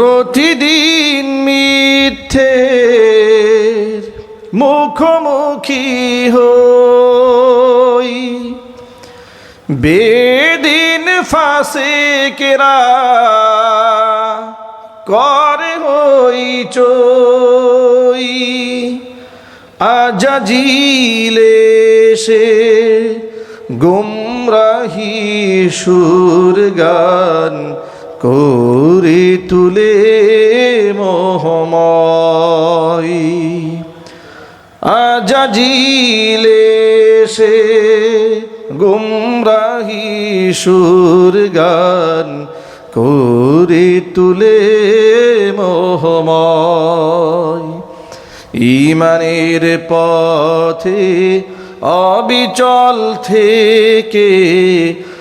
প্রতিদিন মিথ্যে মুখোমুখি হই। বেদিন ফাঁসে কেরা কর হই চই। আজাজিলে সে গুমরাহি সুর গান করে তুলে মোহময়। আজাজিলে সে গুমরাহি সুর গান করে তুলে মোহময়। ইমানের পথে অবিচল থেকে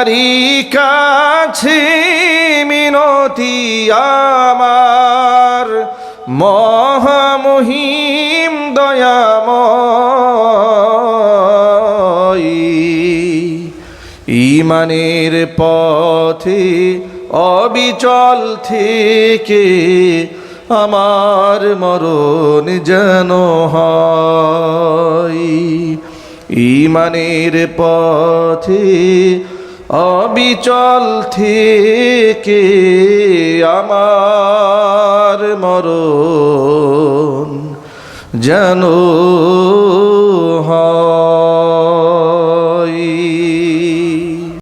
তোমারই কাছে মিনতি আমার। মহামহিম দয়াময়। ইমানের পথে অবিচল থেকে আমার মরণ যেন হয়। ইমানের পথে অবিচল থেকে আমার মরণ যেন